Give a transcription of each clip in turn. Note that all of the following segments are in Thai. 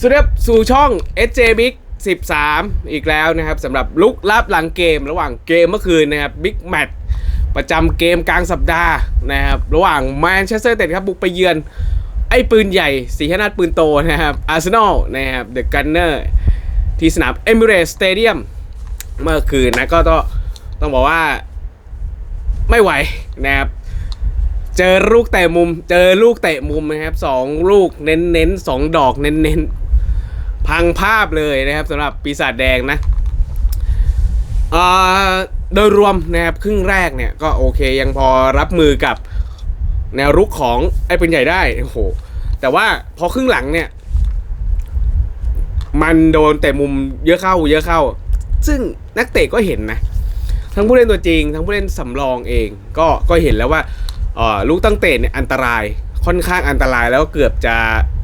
สวัสดีครับสู่ช่อง SJ Big 13 อีกแล้วนะครับสำหรับลุกลับหลังเกมระหว่างเกมเมื่อคืนนะครับ Big Match ประจำเกมกลางสัปดาห์นะครับระหว่างแมนเชสเตอร์เต็ดครับบุกไปเยือน ไอ้ปืนใหญ่สีหนาดปืนโตนะครับอาร์เซนอลนะครับเดอะกันเนอร์ที่สนามเอมิเรสสเตเดียมเมื่อคืนนะก็ต้องต้องบอกว่าไม่ไหวนะครับเจอลูกเตะมุม เจอลูกเตะมุมนะครับสองลูกเน้นเน้นๆสองดอกเน้นเน้น พังภาพเลยนะครับสำหรับปีศาจแดงนะโดยรวมนะครับครึ่งแรกเนี่ยก็โอเคยังพอรับมือกับแนวรุกของไอ้เป็นใหญ่ได้โอ้โหแต่ว่าพอครึ่งหลังเนี่ยมันโดนแต่มุมเยอะเข้าเยอะเข้า ซึ่งนักเตะก็เห็นนะ ทั้งผู้เล่นตัวจริง ทั้งผู้เล่นสำรองเอง ก็ก็เห็นแล้วว่าลูกตั้งเตะเนี่ยอันตรายค่อนข้างอันตรายแล้วเกือบจะ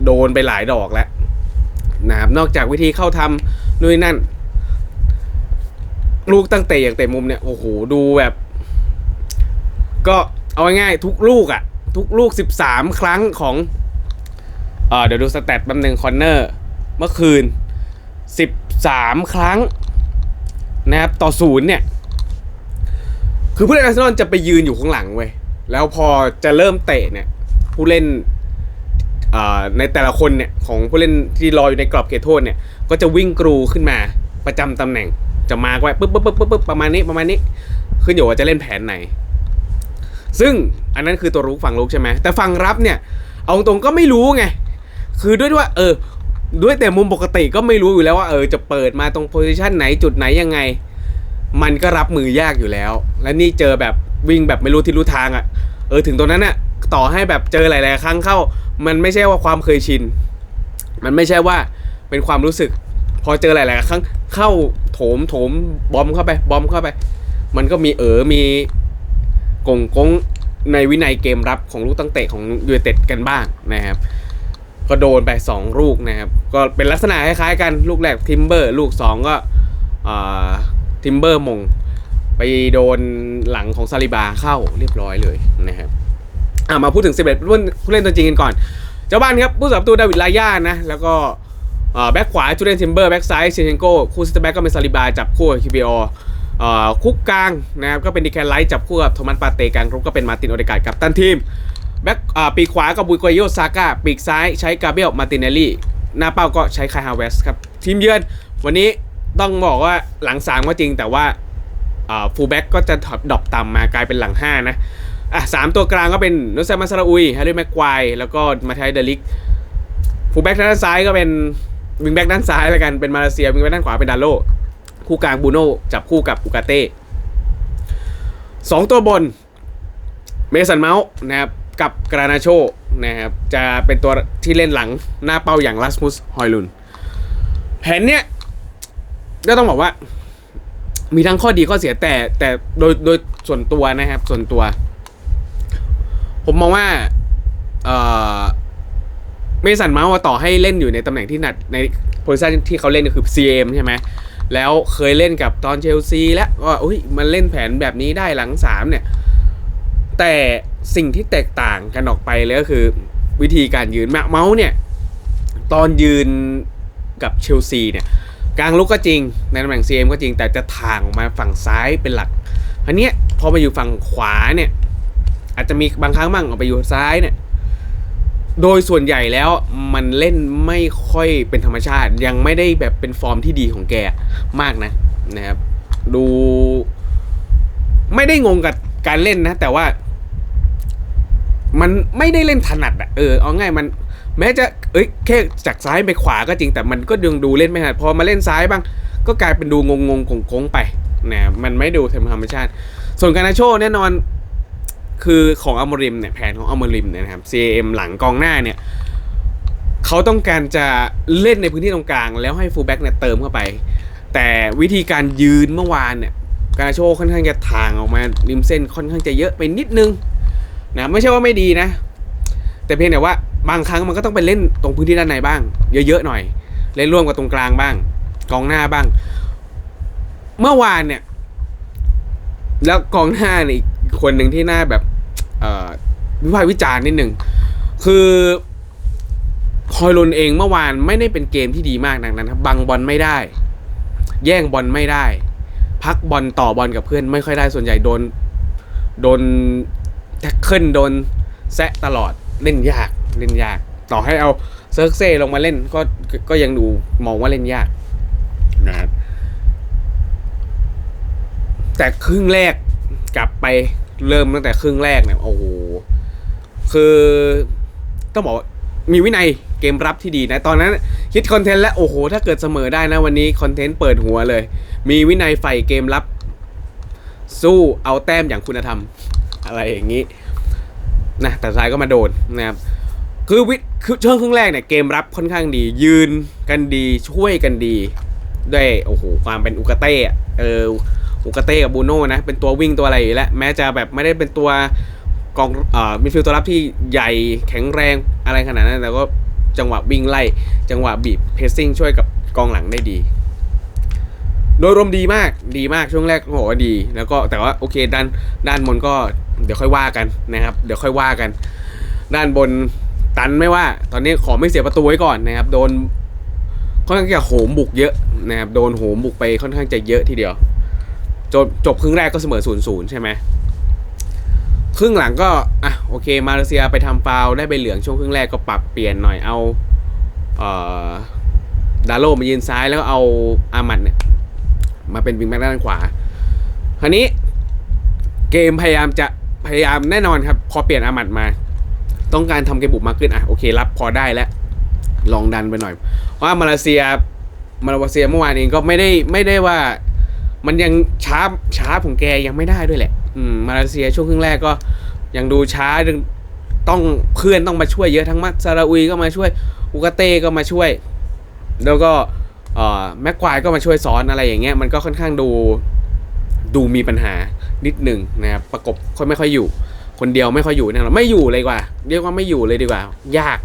โดนไปหลายดอกแล้ว นะครับนอกจากวิธีเข้าทำนู่นนั่น ลูกตั้งเตะอย่างเตะมุมเนี่ยโอ้โหดูแบบ ก็เอาง่ายๆทุกลูกอะทุกลูก 13 ครั้งของเออเดี๋ยวดูสแตทแป๊บนึงคอนเนอร์เมื่อคืน 13 ครั้งนะครับต่อศูนย์เนี่ย คือผู้เล่นอาร์เซนอลจะไปยืนอยู่ข้างหลังเว้ยแล้วพอจะเริ่มเตะเนี่ย ผู้เล่น ในแต่ละคนเนี่ยของผู้เล่นที่รออยู่ในกรอบเขตโทษเนี่ยก็จะวิ่งกรูขึ้นมาประจำตำแหน่งจะมาไว้ปึ๊บปึ๊บปึ๊บปึ๊บปึ๊บประมาณนี้ประมาณนี้ขึ้นอยู่ว่าจะเล่นแผนไหน ซึ่งอันนั้นคือตัวรุกฝั่งรุกใช่ไหมแต่ฝั่งรับเนี่ย เอาตรงก็ไม่รู้ไง คือด้วยว่า เออ ด้วยแต่มุมปกติก็ไม่รู้อยู่แล้วว่าเออจะเปิดมาตรงโพซิชันไหนจุดไหนยังไง มันก็รับมือยากอยู่แล้ว และนี่เจอแบบวิ่งแบบไม่รู้ทิศรู้ทางอะ่ะ เออถึงตรงนั้นน่ะต่อให้แบบเจอหลาย ๆ ครั้งเข้า มันไม่ใช่ว่าความเคยชิน มันไม่ใช่ว่าเป็นความรู้สึก พอเจอหลายๆครั้งเข้าโถมโถมบอมเข้าไปบอมเข้าไป มันก็มีเออมีกงกงในวินัยเกมรับของลูกตั้งเตะของยูเนเต็ดกันบ้างนะครับ ก็โดนไป 2 ลูกนะครับ ก็เป็นลักษณะคล้ายๆกันลูกแรกทิมเบอร์ ลูก 2 ก็ทิมเบอร์มง ไปโดนหลังของซาลิบาเข้าเรียบร้อยเลยนะครับ อะมาพูดถึง 11ผู้เล่นผู้เล่นตัวจริงกันก่อน เจ้าบ้านครับผู้สับประตูดาวิดลาย่านะ แล้วก็แบ็คขวาจูเลียนทิมเบอร์แบ็คซ้ายเชนเชนโก้คู่ซิสเตอร์แบ็กก็เป็นซาลิบาจับคู่กับคิบิโอคุกกลางนะครับก็เป็นดิแคนไลท์จับคู่กับโทมัสปาเตกลางรุกก็เป็นมาตินโอเดกาดกับตันทีมแบ็คปีกขวากับบุยโกโยซาก้าปีกซ้ายใช้กาเบียลมาร์ตินเนลลี่หน้าเป้าก็ใช้คายฮาวเวสครับทีมเยือนวันนี้ต้องบอกว่าหลังสามก็จริงแต่ว่าฟูลแบ็กก็จะดรอปต่ำมากลายเป็นหลัง5นะ อะสามตัวกลางก็เป็นนุสซามาซาราอุยแฮร์รี่แม็กควายแล้วก็มาไทเดลิกฟูลแบ็กด้านซ้ายก็เป็นวิงแบ็กด้านซ้ายแล้วกันเป็นมาเลเซียวิงแบ็กด้านขวาเป็นดาโลคู่กลางบูโน่จับคู่กับอุกาเต้สองตัวบนเมสันเมาส์นะครับกับกรานาโชนะครับจะเป็นตัวที่เล่นหลังหน้าเป้าอย่างลัสมุสฮอยลุนแผนเนี้ยก็ต้องบอกว่า มีทั้งข้อดีข้อเสียแต่แต่โดยโดยส่วนตัวนะครับ ส่วนตัว ผมมองว่าเอ่อเมสันเมาส์ต่อให้เล่นอยู่ในตำแหน่งที่หนัดในโพซิชันที่เขาเล่นก็คือ CM ใช่ไหมแล้วเคยเล่นกับตอนเชลซีแล้วว่าอุ้ยมันเล่นแผนแบบนี้ได้หลังสามเนี่ย แต่สิ่งที่แตกต่างกันออกไปเลยก็คือวิธีการยืนแมเมาส์เนี่ย ตอนยืนกับเชลซีเนี่ยกลางลุกก็จริงในตำแหน่ง CM ก็จริงแต่จะทางออกมาฝั่งซ้ายเป็นหลักอันเนี้ยพอมาอยู่ฝั่งขวาเนี่ย อาจจะมีบางครั้งบ้างออกไปอยู่ซ้ายเนี่ย โดยส่วนใหญ่แล้วมันเล่นไม่ค่อยเป็นธรรมชาติ ยังไม่ได้แบบเป็นฟอร์มที่ดีของแกมากนะนะครับ ดูไม่ได้งงกับการเล่นนะ แต่ว่ามันไม่ได้เล่นถนัดอะเออเอาง่ายมัน แม้จะเอ้ยแค่จากซ้ายไปขวาก็จริงแต่มันก็ยังดูเล่นไม่ถนัดพอมาเล่นซ้ายบ้าง ก็กลายเป็นดูงงงงๆโค้งๆไปนะมันไม่ดูธรรมชาติ ส่วนการนาโชแน่นอน คือของอมริมเนี่ยแผนของอมริมเนี่ยนะครับ CM หลังกองหน้าเนี่ยเขาต้องการจะเล่นในพื้นที่ตรงกลาง แล้วให้ฟูลแบ็กเนี่ยเติมเข้าไป แต่วิธีการยืนเมื่อวานเนี่ยการนาโชค่อนข้างจะทางออกมาริมเส้นค่อนข้างจะเยอะไปนิดนึงนะไม่ใช่ว่าไม่ดีนะ แต่เพียงแต่ว่าบางครั้งมันก็ต้องไปเล่นตรงพื้นที่ด้านในบ้าง เยอะๆหน่อย เล่นร่วมกับตรงกลางบ้าง กองหน้าบ้าง เมื่อวานเนี่ย แล้วกองหน้าเนี่ย คนหนึ่งที่น่าแบบเอ่อวิพากษ์วิจารณ์นิดหนึ่งคือคอยลุนเองเมื่อวานไม่ได้เป็นเกมที่ดีมากดังนั้นครับบังบอลไม่ได้ แย่งบอลไม่ได้ พักบอลต่อบอลกับเพื่อนไม่ค่อยได้ส่วนใหญ่โดน โดนแท็กเกิลโดนแซะตลอดเล่นยากเล่นยาก ต่อให้เอาเซิร์กเซ่ลงมาเล่นก็ก็ก็ยังดูมองว่าเล่นยากนะครับแต่ครึ่งแรกกลับไป เริ่มตั้งแต่ครึ่งแรกเนี่ยโอ้โหคือต้องบอกมีวินัยเกมรับที่ดีนะ ตอนนั้นคิดคอนเทนต์แล้วโอ้โห ถ้าเกิดเสมอได้นะวันนี้คอนเทนต์เปิดหัวเลย มีวินัยใฝ่เกมรับ สู้เอาแต้มอย่างคุณธรรม อะไรอย่างนี้นะแต่สุดท้ายก็มาโดนนะครับคือวิคือช่วงครึ่งแรกเนี่ยเกมรับค่อนข้างดี ยืนกันดีช่วยกันดี ด้วยโอ้โหความเป็นอุกเต้อะเออ อุกาเต้กับบูโน่นะ เป็นตัววิ่งตัวอะไรอยู่แล้ว แม้จะแบบไม่ได้เป็นตัวกองเอ่อมิดฟิลด์ตัวรับที่ใหญ่แข็งแรงอะไรขนาดนั้น แต่ก็จังหวะวิ่งไล่ จังหวะบีบเพสซิ่งช่วยกับกองหลังได้ดี โดยรวมดีมากดีมากช่วงแรกโอ้โหดี แล้วก็แต่ว่าโอเคด้านด้านบนก็เดี๋ยวค่อยว่ากันนะครับ เดี๋ยวค่อยว่ากัน ด้านบนตันไม่ว่า ตอนนี้ขอไม่เสียประตูไว้ก่อนนะครับ โดนค่อนข้างจะโหมบุกเยอะนะครับ โดนโหมบุกไปค่อนข้างจะเยอะทีเดียว จบจบครึ่งแรกก็เสมอศูนย์ศูนย์ใช่ไหมครึ่งหลังก็อะโอเค มาเลเซียไปทำฟาวได้ใบเหลืองช่วงครึ่งแรกก็ปรับเปลี่ยนหน่อยเอาเอ่อดาโลมายืนซ้ายแล้วเอาอามัดเนี่ยมาเป็นวิงแบ็กด้านขวาคราวนี้เกมพยายามจะพยายามแน่นอนครับ พอเปลี่ยนอามัดมา ต้องการทำเกมบุกมากขึ้นอะโอเครับพอได้แล้ว ลองดันไปหน่อย เพราะว่ามาเลเซียมาเลเซียเมื่อวานเองก็ไม่ได้ไม่ได้ว่า มันยังช้าช้าของแกยังไม่ได้ด้วยแหละ อืมมาเลเซียช่วงครึ่งแรกก็ยังดูช้าต้องเพื่อนต้องมาช่วยเยอะทั้งมัตซาราอุยก็มาช่วยอุกาเต้ก็มาช่วย แล้วก็แม็กควายก็มาช่วยสอนอะไรอย่างเงี้ยมันก็ค่อนข้างดูดูมีปัญหานิดหนึ่งนะครับประกบค่อยไม่ค่อยอยู่ คนเดียวไม่ค่อยอยู่แน่นอนไม่อยู่เลยกว่า เรียกว่าไม่อยู่เลยดีกว่า ยาก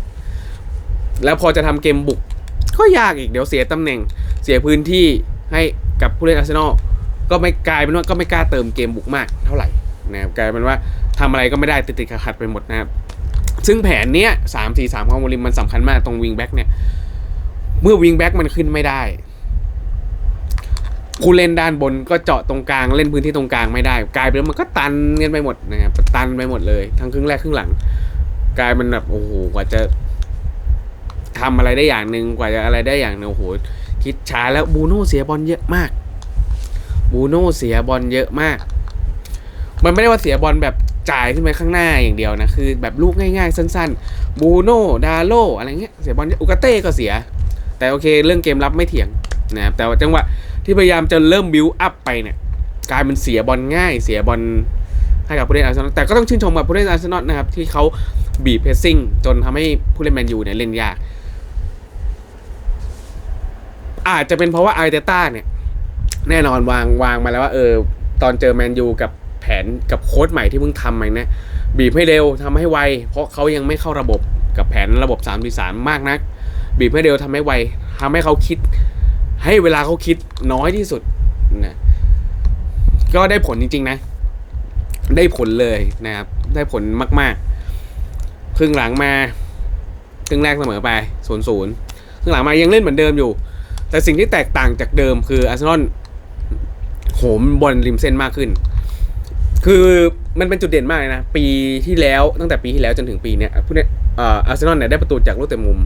แล้วพอจะทำเกมบุกก็ยากอีกเดี๋ยวเสียตำแหน่งเสียพื้นที่ให้กับผู้เล่นอาร์เซนอล ก็ไม่กลายเป็นว่าก็ไม่กล้าเติมเกมบุกมากเท่าไหร่นะครับกลายเป็นว่าทำอะไรก็ไม่ได้ติดๆขัดไปหมดนะครับซึ่งแผนเนี้ยสามสี่สามของโมลิมมันสำคัญมากตรงวิงแบ็กเนี่ย เมื่อวิงแบ็กมันขึ้นไม่ได้ผู้เล่นด้านบนก็เจาะตรงกลางเล่นพื้นที่ตรงกลางไม่ได้ กลายเป็นมันก็ตันกันไปหมดนะครับตันไปหมดเลย ทั้งครึ่งแรกครึ่งหลัง กลายเป็นแบบโอ้โหกว่าจะทำอะไรได้อย่างหนึ่งกว่าจะอะไรได้อย่างหนึ่งโอ้โหคิดช้าแล้วบูโน่เสียบอลเยอะมาก บูโน่เสียบอลเยอะมาก มันไม่ได้ว่าเสียบอลแบบจ่ายขึ้นไปข้างหน้าอย่างเดียวนะ คือแบบลูกง่ายๆ สั้นๆ บูโน่ ดาโลอะไรเงี้ย เสียบอลอุกาเต้ก็เสีย แต่โอเคเรื่องเกมรับไม่เถียงนะครับ แต่ว่าจังหวะที่พยายามจะเริ่มบิวอัพไปเนี่ย กลายเป็นเสียบอลง่าย เสียบอลให้กับผู้เล่นอาร์เซนอล แต่ก็ต้องชื่นชมกับผู้เล่นอาร์เซนอลนะครับที่เขาบีบเพสซิ่งจนทำให้ผู้เล่นแมนยูเนี่ยเล่นยาก อาจจะเป็นเพราะว่าอาร์เตต้าเนี่ย แน่นอนวางวางมาแล้วว่าเออตอนเจอแมนยูกับแผนกับโค้ชใหม่ที่เพิ่งทำใหม่เนี่ยบีบให้เร็วทำให้ไว เพราะเขายังไม่เข้าระบบกับแผนระบบ3ามสามมากนัก บีบให้เร็วทำให้ไวทำให้เขาคิด ให้เวลาเขาคิดน้อยที่สุดนะก็ได้ผลจริง ๆ นะ ได้ผลเลยนะครับ ได้ผลมากๆครึ่งหลังมาครึ่งแรกเสมอไปศูนย์ศูนย์ครึ่งหลังมายังเล่นเหมือนเดิมอยู่ แต่สิ่งที่แตกต่างจากเดิมคืออาร์เซนอล โหมบอลริมเส้นมากขึ้น คือมันเป็นจุดเด่นมากเลยนะ ปีที่แล้วตั้งแต่ปีที่แล้วจนถึงปีเนี้ยผู้เนเอ่ออาร์เซนอลเนี่ยได้ประตูจากลูกเตะมุม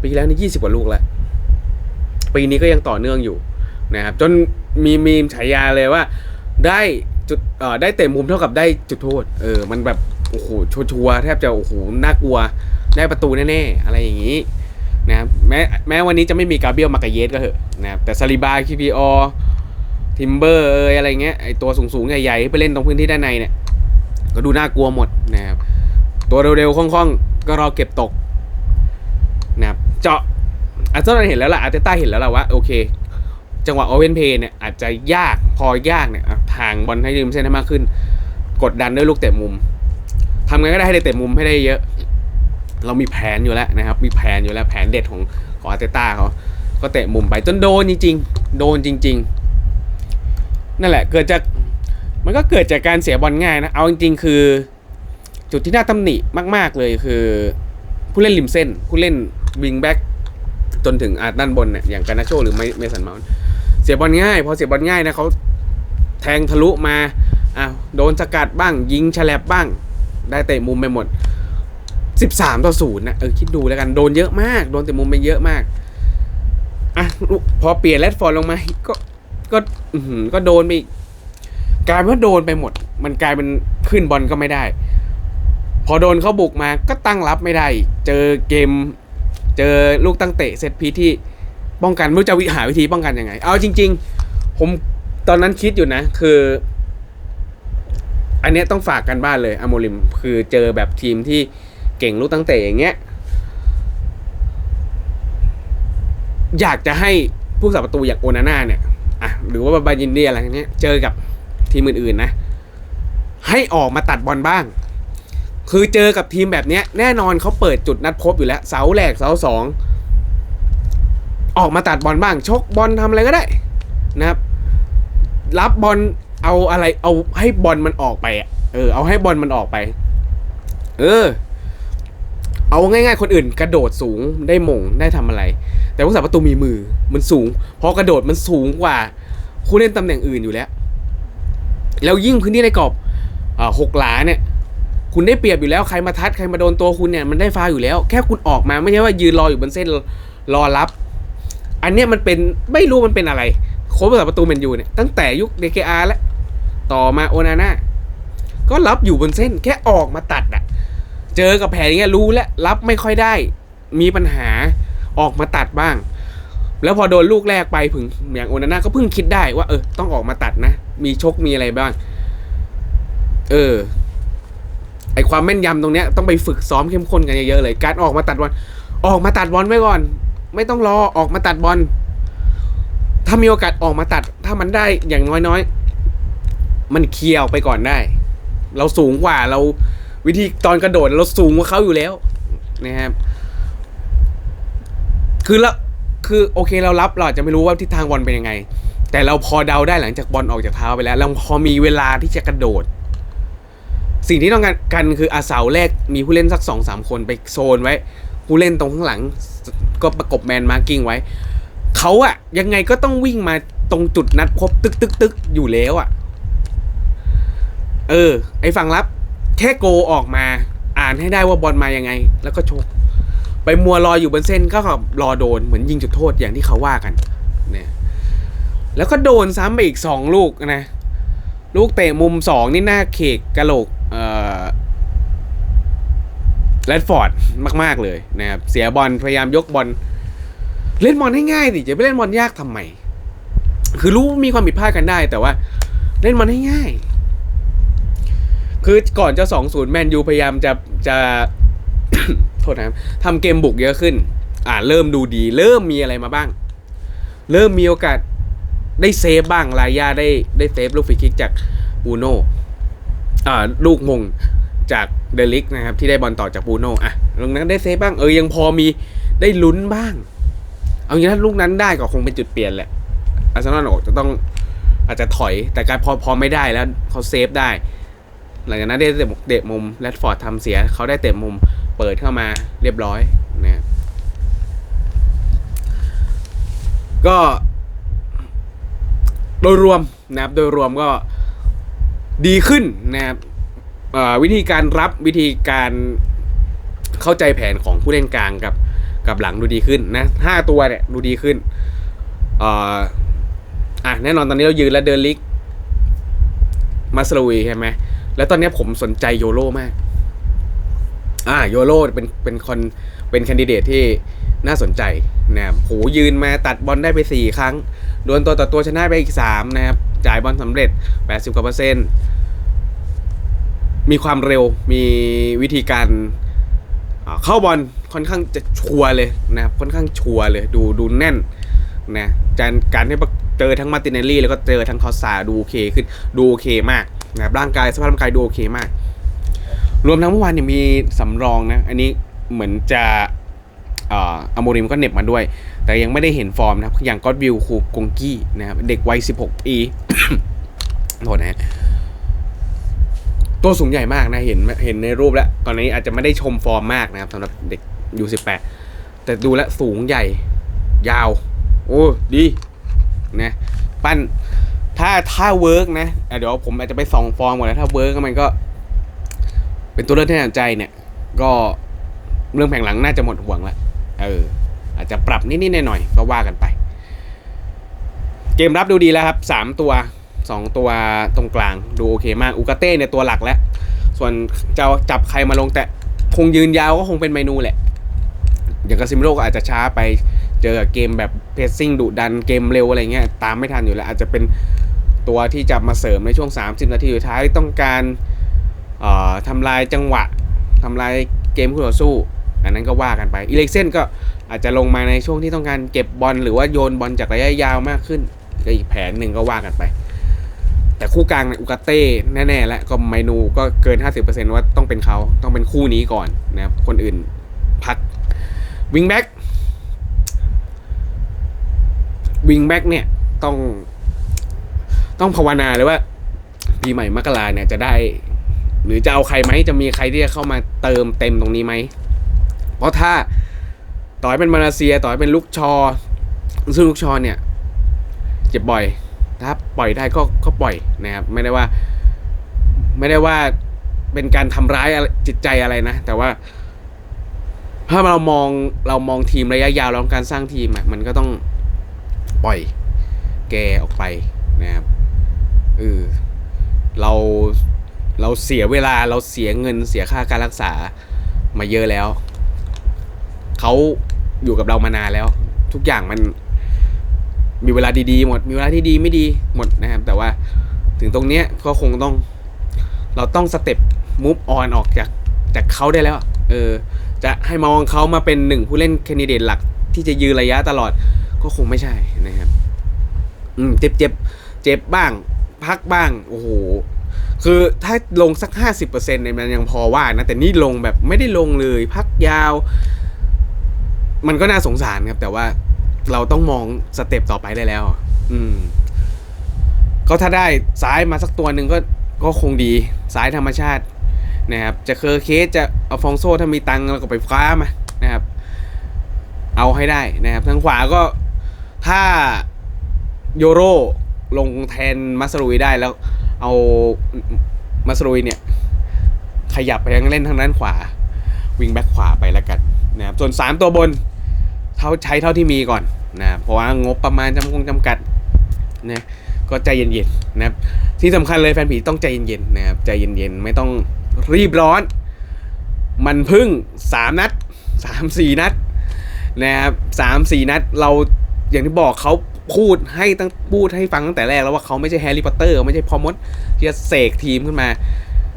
ปีที่แล้วนี่ยี่สิบกว่าลูกแล้ว ปีนี้ก็ยังต่อเนื่องอยู่นะครับจนมีมีมฉายาเลยว่าได้จุดเออได้เตะมุมเท่ากับได้จุดโทษ เออ มันแบบโอ้โหชัวร์แทบจะโอ้โหน่ากลัว ได้ประตูแน่ๆอะไรอย่างนี้นะครับแม้แม้วันนี้จะไม่มีกาเบียลมากาเยสก็เถอะนะครับแต่ซาลิบาคิพีออ ทิมเบอร์เอยอะไรเงี้ยไอตัวสูงๆ ใหญ่ๆไปเล่นตรงพื้นที่ด้านในเนี่ย ก็ดูน่ากลัวหมดนะครับ ตัวเร็วๆคล่องๆ ก็รอเก็บตกนะครับเจาะอาร์เซนอลเห็นแล้วล่ะอาร์เตต้าเห็นแล้วล่ะว่าโอเค จังหวะโอเวนเพย์เนี่ยอาจจะยากพอยากเนี่ยอะทางบอลให้ริมเส้นให้มากขึ้น กดดันด้วยลูกเตะมุมทำไงก็ได้ให้ได้เตะมุมให้ได้เยอะ เรามีแผนอยู่แล้วนะครับ มีแผนอยู่แล้วแผนเด็ดของของอาร์เตต้าเขาก็เตะมุมไปจนโดนจริงๆ โดนจริง ๆ นั่นแหละ เกิดจากมันก็เกิดจากการเสียบอลง่ายนะ เอาจริงๆ คือ จุดที่น่าตำหนิมาก ๆ เลยคือ ผู้เล่นริมเส้น ผู้เล่นวิงแบ็กจนถึงอาด้านบนเนี่ยอย่างการนาโชหรือไม่เมสันเมาส์เสียบอลง่าย พอเสียบอลง่ายนะเขาแทงทะลุมาอ้าวโดนสกัดบ้าง ยิงฉลับบ้าง ได้เตะมุมไปหมด 13 ต่อ0นะเออคิดดูแล้วกันโดนเยอะมาก โดนเตะมุมไปเยอะมากอะพอเปลี่ยนแรดฟอร์ดลงมาก็ ก็อืก็โดนไปอีกกลายเป็นว่าโดนไปหมด มันกลายเป็นขึ้นบอลก็ไม่ได้ พอโดนเขาบุกมาก็ตั้งรับไม่ได้ เจอเกม เจอลูกตั้งเตะเซตพีที่ป้องกันไม่รู้จะวิหาวิธีป้องกันยังไง เอาจริง ๆ ผมตอนนั้นคิดอยู่นะ คือ อันนี้ต้องฝากกันบ้านเลยอโมริม คือเจอแบบทีมที่เก่งลูกตั้งเตะอย่างเงี้ยอยากจะให้ผู้สับประตูอย่างโอนาน่าเนี่ย อะหรือว่าบายินเดียอะไรเงี้ยเจอกับทีมอื่นๆนะ ให้ออกมาตัดบอลบ้าง คือเจอกับทีมแบบเนี้ย แน่นอนเขาเปิดจุดนัดพบอยู่แล้ว เสาแรกเสาสองออกมาตัดบอลบ้าง ชกบอลทำอะไรก็ได้นะครับ รับบอลเอาอะไรเอาให้บอลมันออกไปอะเออ เอาให้บอลมันออกไป เออ เอาง่าย ๆ คนอื่น กระโดดสูงได้มงได้ทำอะไร แต่ผู้สาประตูมีมือมันสูงพอกระโดดมันสูงกว่าผู้เล่นตำแหน่งอื่นอยู่แล้ว แล้วยิ่งพื้นที่ในกรอบอ่าหกหลาเนี่ย คุณได้เปรียบอยู่แล้วใครมาทัดใครมาโดนตัวคุณเนี่ยมันได้ฟาอยู่แล้ว แค่คุณออกมาไม่ใช่ว่ายืนรออยู่บนเส้นรอรับ อันเนี้ยมันเป็นไม่รู้มันเป็นอะไร โค้ชผู้สาประตูแมนยูเนี่ยตั้งแต่ยุคเดกอาแล้วต่อมาโอนาน่าก็รับอยู่บนเส้นแค่ออกมาตัดอะ เจอกับแผนอย่างเงี้ยรู้แล้วรับไม่ค่อยได้ มีปัญหาออกมาตัดบ้าง แล้วพอโดนลูกแรกไปผึ่งอย่างโอนาน่าก็เพิ่งคิดได้ว่า เออ ต้องออกมาตัดนะ มีชกมีอะไรบ้าง เออ ไอความแม่นยำตรงเนี้ยต้องไปฝึกซ้อมเข้มข้นกันเยอะๆเลย การออกมาตัดบอลออกมาตัดบอลไว้ก่อน ไม่ต้องรอออกมาตัดบอลถ้ามีโอกาสออกมาตัด ถ้ามันได้อย่างน้อยๆมันเคลียร์ออกไปก่อนได้ เราสูงกว่าเรา วิธีตอนกระโดดเราสูงกว่าเขาอยู่แล้วนะครับคือละคือโอเคเรารับเราอาจจะไม่รู้ว่าทิศทางบอลเป็นยังไง แต่เราพอเดาได้หลังจากบอลออกจากเท้าไปแล้ว เราพอมีเวลาที่จะกระโดด สิ่งที่ต้องการกันคืออาเสาแรกมีผู้เล่นสักสองสามคนไปโซนไว้ ผู้เล่นตรงข้างหลัง ก็ประกบแมนมาร์กิ้งไว้เขาอะยังไงก็ต้องวิ่งมาตรงจุดนัดพบตึกตึกตึกอยู่แล้วอะเออ ไอฝั่งรับ แค่โกออกมา อ่านให้ได้ว่าบอลมายังไง แล้วก็ชกไปมัวรออยู่บนเส้นก็รอโดนเหมือนยิงจุดโทษอย่างที่เขาว่ากันเนี่ยแล้วก็โดนซ้ำไปอีกสองลูกนะลูกเตะมุมสองนี่หน้าเขกกะโหลกเอ่อแรดฟอร์ดมาก ๆ เลยนะครับเสียบอลพยายามยกบอลเล่นบอลให้ง่ายดิจะไปเล่นบอลยากทำไม คือรู้มีความผิดพลาดกันได้ แต่ว่า เล่นบอลให้ง่าย คือก่อนจะสองศูนย์แมนยูพยายามจะจะโทษนะครับทำเกมบุกเยอะขึ้น อ่าเริ่มดูดี เริ่มมีอะไรมาบ้าง เริ่มมีโอกาสได้เซฟบ้างลายาได้ได้เซฟลูกฟรีคิกจากบูโน่อ่าลูกมงจากเดลิกนะครับ ที่ได้บอลต่อจากบูโน่อะตรงนั้นได้เซฟบ้างเออยังพอมีได้ลุ้นบ้าง เอางี้ถ้าลูกนั้นได้ก็คงเป็นจุดเปลี่ยนแหละอาร์เซนอลจะต้องอาจจะถอยแต่การพอพอไม่ได้แล้วเขาเซฟได้ หลังจากนั้นได้เตะเตะมุมแรดฟอร์ดทำเสียเขาได้เตะมุมเปิดเข้ามาเรียบร้อยนะครับก็โดยรวมนะครับโดยรวมก็ดีขึ้นนะครับวิธีการรับวิธีการเข้าใจแผนของผู้เล่นกลางกับกับหลังดูดีขึ้นนะห้าตัวเนี่ยดูดีขึ้นอ่ออะแน่นอนตอนนี้เรายืนแล้วเดินลิกมาสลวีใช่ไหม แล้วตอนนี้ผมสนใจโยโรมาก อ่าโยโรเป็นเป็นคนเป็นคนดิเดตที่น่าสนใจนะครับโหยืนมาตัดบอลได้ไป 4 ครั้งดวลตัวต่อตัวชนะไปอีก 3 นะครับ จ่ายบอลสำเร็จ 80กว่าเปอร์เซ็นต์มีความเร็วมีวิธีการเข้าบอลค่อนข้างจะชัวร์เลยนะครับค่อนข้างชัวร์เลยดูดูแน่นนะการการที่เจอทั้งมาติเนลลี่แล้วก็เจอทั้งคอสซาดูโอเคขึ้นดูโอเคมาก นะครับร่างกายสภาพร่างกายดูโอเคมาก รวมทั้งเมื่อวานเนี่ยมีสำรองนะ อันนี้เหมือนจะอโมริมก็เหน็บมาด้วย แต่ยังไม่ได้เห็นฟอร์มนะครับ อย่างก็อดวิวคูกงกี้นะครับ เด็กวัย 16 ปีโทษนะฮะตัวสูงใหญ่มากนะ เห็นเห็นในรูปแล้ว ก่อนนี้อาจจะไม่ได้ชมฟอร์มมากนะครับสำหรับเด็กยู18แต่ดูแลวสูงใหญ่ ยาว โอ้ ดีนะ ปั้น ถ้าถ้าเวิร์กนะเดี๋ยวผมอาจจะไปส่องฟอร์มก่อนนะถ้าเวิร์กมันก็ เป็นตัวเลือกที่น่าสนใจเนี่ย ก็เรื่องแผงหลังน่าจะหมดห่วงแล้วเออ อาจจะปรับนิดๆหน่อยๆก็ว่ากันไป เกมรับดูดีแล้วครับสามตัวสองตัวตรงกลางดูโอเคมากอุกาเต้เนี่ยตัวหลักแล้ว ส่วนจะจับใครมาลงแต่คงยืนยาวก็คงเป็นเมนูแหละ อย่างกาซิมโรก็อาจจะช้าไปเจอเกมแบบเพสซิ่งดุดันเกมเร็วอะไรเงี้ยตามไม่ทันอยู่แล้ว อาจจะเป็น ตัวที่จะมาเสริมในช่วง 30 นาทีสุดท้ายต้องการทำลายจังหวะทำลายเกมคู่ต่อสู้ อันนั้นก็ว่ากันไปอีเล็กเซนก็อาจจะลงมาในช่วงที่ต้องการเก็บบอลหรือว่าโยนบอลจากระยะยาวมากขึ้นก็อีกแผนหนึ่งก็ว่ากันไป แต่คู่กลางในยอุกาเต้แน่ๆแล้วก็เมนูก็เกิน 50%ว่าต้องเป็นเขาต้องเป็นคู่นี้ก่อนนะครับคนอื่นพักวิงแบ็กวิงแบ็กเนี่ยต้อง ต้องภาวนาเลยว่า ปีใหม่มกราเนี่ยจะได้ หรือจะเอาใครไหมจะมีใครที่จะเข้ามาเติมเต็มตรงนี้ไหม เพราะถ้าต่อให้เป็นมาเลเซียต่อให้เป็นลูกชอ ซึ่งลูกชอเนี่ย เจ็บบ่อย ถ้าปล่อยได้ก็ก็ปล่อยนะครับ ไม่ได้ว่า ไม่ได้ว่าเป็นการทำร้ายจิตใจอะไรนะ แต่ว่า ถ้าเรามองเรามองทีมระยะยาวแล้วการสร้างทีมมันก็ต้องปล่อยแกออกไปนะครับ เออเราเราเสียเวลาเราเสียเงินเสียค่าการรักษามาเยอะแล้ว เขาอยู่กับเรามานานแล้ว ทุกอย่างมันมีเวลาดีๆหมด มีเวลาที่ดีไม่ดีหมดนะครับ แต่ว่าถึงตรงเนี้ยก็คงต้อง เราต้องสเต็ปมูฟออนออกจากจากเขาได้แล้ว เออ จะให้มองเขามาเป็นหนึ่งผู้เล่นแคนดิเดตหลักที่จะยืนระยะตลอด ก็คงไม่ใช่นะครับ อืม เจ็บเจ็บเจ็บบ้าง พักบ้าง โอ้โห คือถ้าลงสักห้าสิบเปอร์เซ็นต์เนี่ยมันยังพอว่านะ แต่นี่ลงแบบไม่ได้ลงเลย พักยาว มันก็น่าสงสารครับ แต่ว่าเราต้องมองสเต็ปต่อไปได้แล้ว อืม ก็ถ้าได้ซ้ายมาสักตัวหนึ่งก็ก็คงดีซ้ายธรรมชาตินะครับ จะเคอร์เคสจะเอาฟองโซถ้ามีตังค์เราก็ไปคว้ามานะครับ เอาให้ได้นะครับ ทางขวาก็ถ้าโยโร ลงแทนมัสรุยได้แล้วเอามัสรุยเนี่ย ขยับไปยังเล่นทางด้านขวา วิงแบ็คขวาไปแล้วกันนะครับส่วน 3 ตัวบนเท่าใช้เท่าที่มีก่อนนะเพราะว่างบประมาณจำคงจำกัดนะก็ใจเย็นๆนะครับที่สำคัญเลยแฟนผีต้องใจเย็นๆนะครับใจเย็นๆไม่ต้องรีบร้อน มันพึ่งสามนัดสามสี่นัดนะครับสามสี่นัดเราอย่างที่บอกเขา พูดให้ตั้งพูดให้ฟังตั้งแต่แรกแล้วว่าเขาไม่ใช่แฮร์รี่พอตเตอร์ไม่ใช่พอมดที่จะเสกทีมขึ้นมา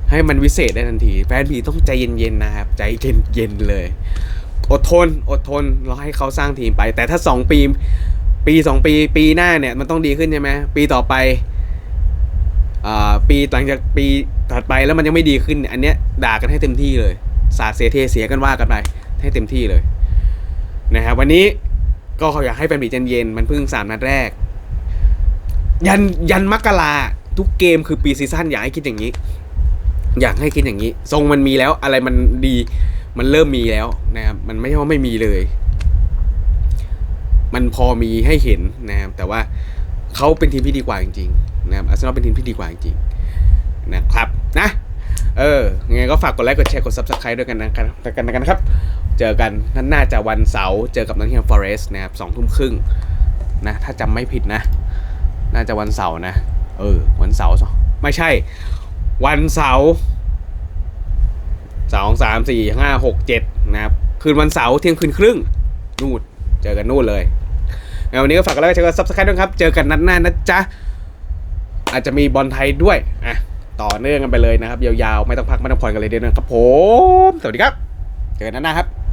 ให้มันวิเศษได้ทันที แฟนผีต้องใจเย็นๆนะครับใจเย็นๆเลย อดทนอดทนเราให้เขาสร้างทีมไป แต่ถ้า 2 ปี ปี 2 ปี ปีหน้าเนี่ยมันต้องดีขึ้นใช่ไหมปีต่อไปอปีหลังจากปีถัดไปแล้วมันยังไม่ดีขึ้น อันเนี้ยด่ากันให้เต็มที่เลย สาดเสียเทเสียกันว่ากันไปให้เต็มที่เลยนะครับวันนี้ ก็เขออยากให้แฟนบีเย็นๆมันเพิ่งสามนัดแรก ยันยันมกราทุกเกมคือปีซีซั่นอยากให้คิดอย่างนี้ อยากให้คิดอย่างนี้ ทรงมันมีแล้วอะไรมันดี มันเริ่มมีแล้วนะครับมันไม่ใช่ว่าไม่มีเลย มันพอมีให้เห็นนะครับแต่ว่าเขาเป็นทีมที่ดีกว่าจริงๆนะครับอาร์เซนอลเป็นทีมที่ดีกว่าจริงๆนะครับนะเออยังไงก็ฝากกดไลค์กดแชร์กด subscribe ด้วยกันนะครับกันนะครับ เจอกันนั่นน่าจะวันเสาร์เจอกับนอตติงแฮมฟอเรสต์นะครับสองทุ่มครึ่งนะถ้าจำไม่ผิดนะ น่าจะวันเสาร์นะ เออ วันเสาร์สองไม่ใช่ วันเสาร์สองสามสี่ห้าหกเจ็ดนะครับ คืนวันเสาร์เที่ยงคืนครึ่ง นู่นเจอกันนู่นเลยวันนี้ก็ฝากกันแล้วก็เจอกันซับสไครต์ด้วยครับ เจอกันนัดหน้านะจ๊ะ อาจจะมีบอลไทยด้วย อะ ต่อเนื่องกันไปเลยนะครับ ยาวๆ ไม่ต้องพัก ไม่ต้องผ่อนกันเลยเดี๋ยวนะครับผม สวัสดีครับ เจอกันนัดหน้าครับ